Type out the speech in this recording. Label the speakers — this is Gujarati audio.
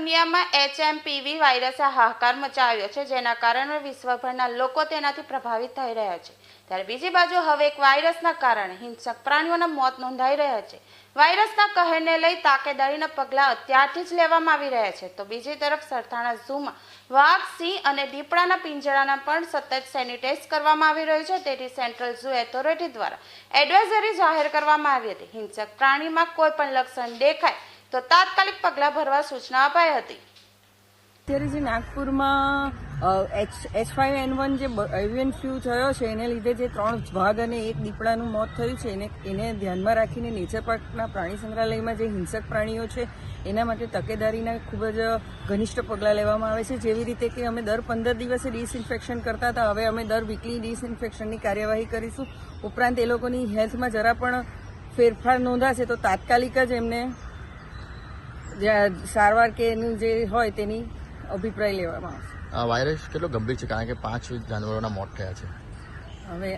Speaker 1: ચીનમાં એચએમપીવી વાયરસે હાહાકાર મચાવ્યો છે, જેના કારણે વિશ્વભરના લોકો તેનાથી પ્રભાવિત થઈ રહ્યા છે. ત્યારે બીજી બાજુ હવે એક વાયરસના કારણે હિંસક પ્રાણીઓના મોત નોંધાઈ રહ્યા છે. વાયરસના કહેરને લઈ તાકેદારીના પગલાં અત્યારથી જ લેવામાં આવી રહ્યા છે. તો બીજી તરફ સરથાણા ઝૂમાં વાઘ, સિંહ અને દીપડાના પિંજરાના પણ સતત સેનિટાઈઝ કરવામાં આવી રહ્યું છે. તેથી સેન્ટ્રલ ઝૂ એથોરિટી દ્વારા એડવાઇઝરી જાહેર કરવામાં આવી હતી. હિંસક પ્રાણીમાં કોઈ પણ લક્ષણ દેખાય તો તાત્કાલિક પગલાં ભરવા સૂચના અપાઈ હતી.
Speaker 2: અત્યારે જે નાગપુરમાં H H five N one જે એવિયન ફ્લૂ થયો છે, એને લીધે જે ત્રણ વાઘ અને એક દીપડાનું મોત થયું છે, એને એને ધ્યાનમાં રાખીને નેચર પાર્કના પ્રાણી સંગ્રહાલયમાં જે હિંસક પ્રાણીઓ છે, એના માટે તકેદારીના ખૂબ જ ઘનિષ્ઠ પગલાં લેવામાં આવે છે. જેવી રીતે કે અમે દર પંદર દિવસે ડિસઇન્ફેક્શન કરતા હતા, હવે અમે દર વીકલી ડિસઇન્ફેક્શનની કાર્યવાહી કરીશું. ઉપરાંત એ લોકોની હેલ્થમાં જરા પણ ફેરફાર નોંધાશે તો તાત્કાલિક જ એમને સારવાર કે એનું જે હોય તેની અભિપ્રાય લેવામાં આવશે.
Speaker 3: આ વાયરસ કેટલો ગંભીર છે? કારણ કે પાંચ જાનવરોના મોત થયા છે.
Speaker 2: હવે